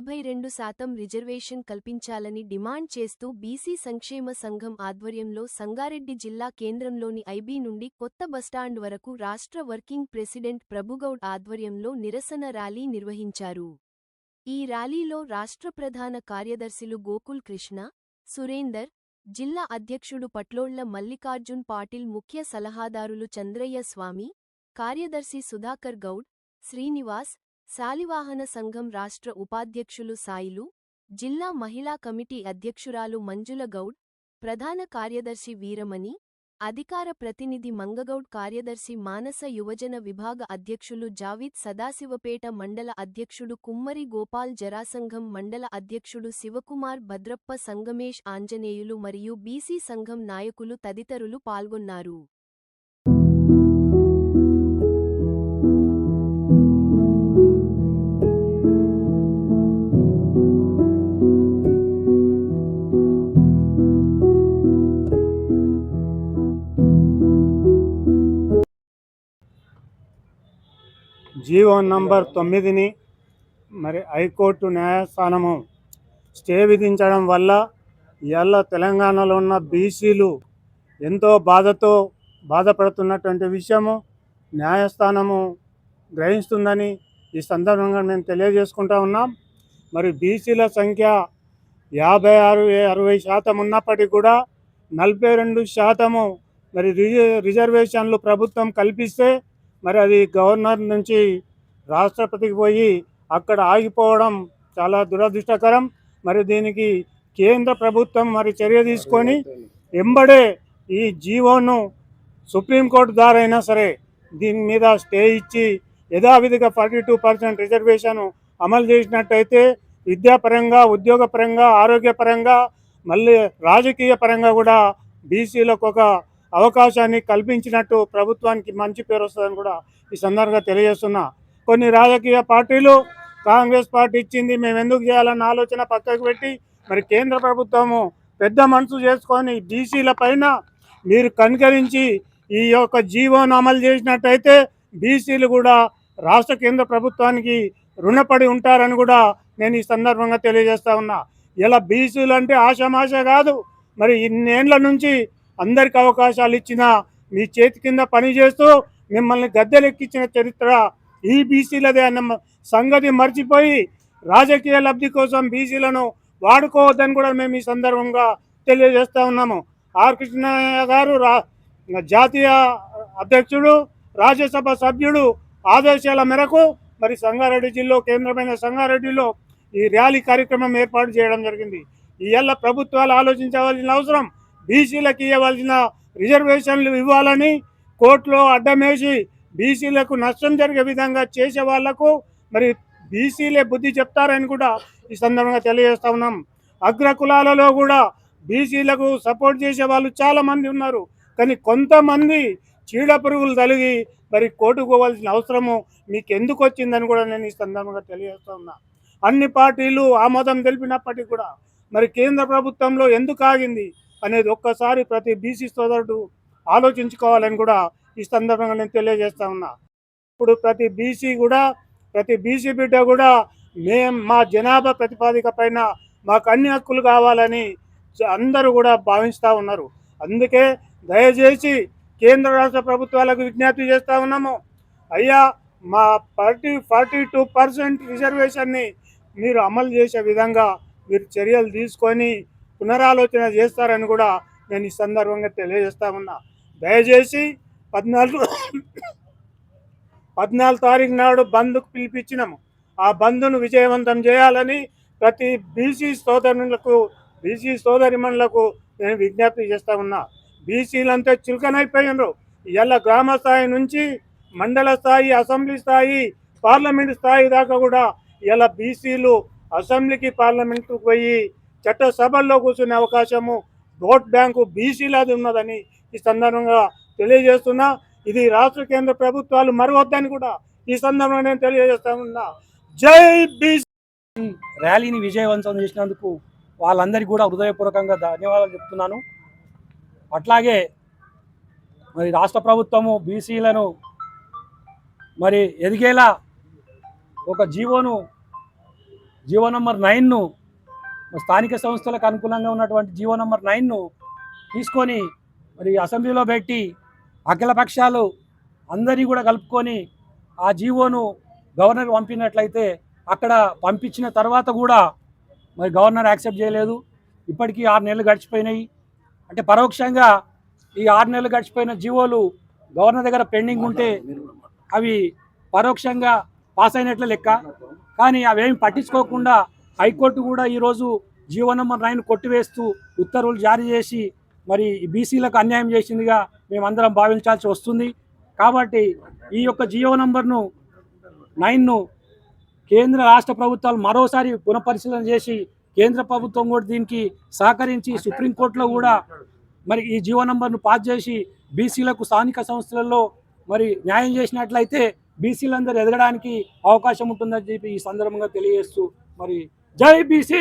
నలభై రెండు శాతం రిజర్వేషన్ కల్పించాలని డిమాండ్ చేస్తూ బీసీ సంక్షేమ సంఘం ఆధ్వర్యంలో సంగారెడ్డి జిల్లా కేంద్రంలోని ఐబీ నుండి కొత్త బస్టాండ్ వరకు రాష్ట్ర వర్కింగ్ ప్రెసిడెంట్ ప్రభుగౌడ్ ఆధ్వర్యంలో నిరసన ర్యాలీ నిర్వహించారు. ఈ ర్యాలీలో రాష్ట్ర ప్రధాన కార్యదర్శులు గోకుల్ కృష్ణ సురేందర్ జిల్లా అధ్యక్షుడు పట్లోళ్ళ మల్లికార్జున్ పాటిల్ ముఖ్య సలహాదారులు చంద్రయ్య స్వామి కార్యదర్శి సుధాకర్ గౌడ్ శ్రీనివాస్ శాలివాహన సంఘం రాష్ట్ర ఉపాధ్యక్షులు సాయిలు జిల్లా మహిళా కమిటీ అధ్యక్షురాలు మంజుల గౌడ్ ప్రధాన కార్యదర్శి వీరమణి అధికార ప్రతినిధి మంగగౌడ్ కార్యదర్శి మానస యువజన విభాగ అధ్యక్షులు జావీద్ సదాశివపేట మండల అధ్యక్షుడు కుమ్మరి గోపాల్ జరాసంఘం మండల అధ్యక్షుడు శివకుమార్ భద్రప్ప సంగమేష్ ఆంజనేయులు మరియు బీసీ సంఘం నాయకులు తదితరులు పాల్గొన్నారు. జీవో నంబర్ తొమ్మిదిని మరి హైకోర్టు న్యాయస్థానము స్టే విధించడం వల్ల ఇవాళ తెలంగాణలో ఉన్న బీసీలు ఎంతో బాధతో బాధపడుతున్నటువంటి విషయము న్యాయస్థానము గ్రహిస్తుందని ఈ సందర్భంగా మేము తెలియజేసుకుంటా ఉన్నాం. మరి బీసీల సంఖ్య యాభై ఆరు అరవై శాతం ఉన్నప్పటికీ కూడా నలభై రెండు శాతము మరి రిజ- రిజర్వేషన్లు ప్రభుత్వం కల్పిస్తే మరి అది గవర్నర్ నుంచి రాష్ట్రపతికి పోయి అక్కడ ఆగిపోవడం చాలా దురదృష్టకరం. మరి దీనికి కేంద్ర ప్రభుత్వం మరి చర్య తీసుకొని ఎంబడే ఈ జీవోను సుప్రీంకోర్టు ద్వారా అయినా సరే దీని మీద స్టే ఇచ్చి యథావిధిగా ఫార్టీ టూ పర్సెంట్ రిజర్వేషన్ అమలు చేసినట్టయితే విద్యాపరంగా ఉద్యోగపరంగా ఆరోగ్యపరంగా మళ్ళీ రాజకీయ పరంగా కూడా బీసీలకు ఒక అవకాశాన్ని కల్పించినట్టు ప్రభుత్వానికి మంచి పేరు వస్తుందని కూడా ఈ సందర్భంగా తెలియజేస్తున్నా. కొన్ని రాజకీయ పార్టీలు కాంగ్రెస్ పార్టీ ఇచ్చింది మేము ఎందుకు చేయాలన్న ఆలోచన పక్కకు పెట్టి మరి కేంద్ర ప్రభుత్వము పెద్ద మనసు చేసుకొని బీసీల పైన మీరు కనుకరించి ఈ యొక్క జీవోను అమలు చేసినట్టయితే బీసీలు కూడా రాష్ట్ర కేంద్ర ప్రభుత్వానికి రుణపడి ఉంటారని కూడా నేను ఈ సందర్భంగా తెలియజేస్తా ఉన్నా. ఇలా బీసీలు అంటే ఆశమాశ కాదు. మరి ఇన్నేళ్ళ నుంచి అందరికి అవకాశాలు ఇచ్చిన మీ చేతి కింద పనిచేస్తూ మిమ్మల్ని గద్దెలెక్కించిన చరిత్ర ఈ బీసీలదే అన్న సంగతి మర్చిపోయి రాజకీయ లబ్ధి కోసం బీసీలను వాడుకోవద్దని కూడా మేము ఈ సందర్భంగా తెలియజేస్తా ఉన్నాము. ఆర్ కృష్ణయ్య గారు రా జాతీయ అధ్యక్షుడు రాజ్యసభ సభ్యుడు ఆదేశాల మేరకు మరి సంగారెడ్డి జిల్లా కేంద్రమైన సంగారెడ్డిలో ఈ ర్యాలీ కార్యక్రమం ఏర్పాటు చేయడం జరిగింది. ఇవాళ ప్రభుత్వాలు ఆలోచించవలసిన అవసరం బీసీలకు ఇవ్వవలసిన రిజర్వేషన్లు ఇవ్వాలని కోర్టులో అడ్డమేసి బీసీలకు నష్టం జరిగే విధంగా చేసే వాళ్ళకు మరి బీసీలే బుద్ధి చెప్తారని కూడా ఈ సందర్భంగా తెలియజేస్తా ఉన్నాం. అగ్ర కులాలలో కూడా బీసీలకు సపోర్ట్ చేసే వాళ్ళు చాలా మంది ఉన్నారు. కానీ కొంతమంది చీడ పురుగులు తలిగి మరి కోటుకోవాల్సిన అవసరము మీకు ఎందుకు వచ్చిందని కూడా నేను ఈ సందర్భంగా తెలియజేస్తా ఉన్నా. అన్ని పార్టీలు ఆమోదం తెలిపినప్పటికీ కూడా మరి కేంద్ర ప్రభుత్వంలో ఎందుకు ఆగింది? అనేది ఒక్కసారి ప్రతి బీసీ సోదరుడు ఆలోచించుకోవాలని కూడా ఈ సందర్భంగా నేను తెలియజేస్తా ఉన్నా. ఇప్పుడు ప్రతి బీసీ కూడా ప్రతి బీసీ బిడ్డ కూడా మేం మా జనాభా ప్రతిపాదిక పైన మాకు అన్ని హక్కులు కావాలని అందరూ కూడా భావిస్తూ ఉన్నారు. అందుకే దయచేసి కేంద్ర రాష్ట్ర ప్రభుత్వాలకు విజ్ఞప్తి చేస్తూ ఉన్నాము. అయ్యా మా ఫార్టీ ఫార్టీ టూ పర్సెంట్ రిజర్వేషన్ని మీరు అమలు చేసే విధంగా మీరు చర్యలు తీసుకొని పునరాలోచన చేస్తారని కూడా నేను ఈ సందర్భంగా తెలియజేస్తా ఉన్నా. దయచేసి పద్నాలుగు పద్నాలుగు తారీఖు నాడు బంద్కు పిలిపించినాము. ఆ బంద్ను విజయవంతం చేయాలని ప్రతి బీసీ సోదరులకు బీసీ సోదరిమణులకు నేను విజ్ఞప్తి చేస్తా ఉన్నా. బీసీలంతా చులకనైపోయినరు. ఇలా గ్రామ స్థాయి నుంచి మండల స్థాయి అసెంబ్లీ స్థాయి పార్లమెంట్ స్థాయి దాకా కూడా ఇలా బీసీలు అసెంబ్లీకి పార్లమెంటుకు పోయి చట్టసభల్లో కూర్చునే అవకాశము ఓట్ బ్యాంకు బీసీలాది ఉన్నదని ఈ సందర్భంగా తెలియజేస్తున్నా. ఇది రాష్ట్ర కేంద్ర ప్రభుత్వాలు మరవద్దని కూడా ఈ సందర్భంగా నేను తెలియజేస్తా జై బీసీ! ర్యాలీని విజయవంతం చేసినందుకు వాళ్ళందరికీ కూడా హృదయపూర్వకంగా ధన్యవాదాలు చెప్తున్నాను. అట్లాగే మరి రాష్ట్ర ప్రభుత్వము బీసీలను మరి ఎదిగేలా ఒక జీవోను జీవో నంబర్ నైన్ను స్థానిక సంస్థలకు అనుకూలంగా ఉన్నటువంటి జీవో నంబర్ నైన్ను తీసుకొని మరి అసెంబ్లీలో పెట్టి అఖిల పక్షాలు అందరినీ కూడా కలుపుకొని ఆ జీవోను గవర్నర్ పంపినట్లయితే అక్కడ పంపించిన తర్వాత కూడా మరి గవర్నర్ యాక్సెప్ట్ చేయలేదు. ఇప్పటికీ ఆరు నెలలు గడిచిపోయినాయి. అంటే పరోక్షంగా ఈ ఆరు నెలలు గడిచిపోయిన జీవోలు గవర్నర్ దగ్గర పెండింగ్ ఉంటే అవి పరోక్షంగా పాస్ అయినట్లే లెక్క. కానీ అవేమి పట్టించుకోకుండా హైకోర్టు కూడా ఈరోజు జీవో నెంబర్ నైన్ కొట్టివేస్తూ ఉత్తర్వులు జారీ చేసి మరి బీసీలకు అన్యాయం చేసిందిగా మేమందరం భావించాల్సి వస్తుంది. కాబట్టి ఈ యొక్క జియో నంబర్ను నైన్ను కేంద్ర రాష్ట్ర ప్రభుత్వాలు మరోసారి పునఃపరిశీలన చేసి కేంద్ర ప్రభుత్వం కూడా దీనికి సహకరించి సుప్రీంకోర్టులో కూడా మరి ఈ జీవో నంబర్ను పాస్ చేసి బీసీలకు స్థానిక సంస్థలలో మరి న్యాయం చేసినట్లయితే బీసీలందరూ ఎదగడానికి అవకాశం ఉంటుందని చెప్పి ఈ సందర్భంగా తెలియజేస్తూ మరి జై బీసీ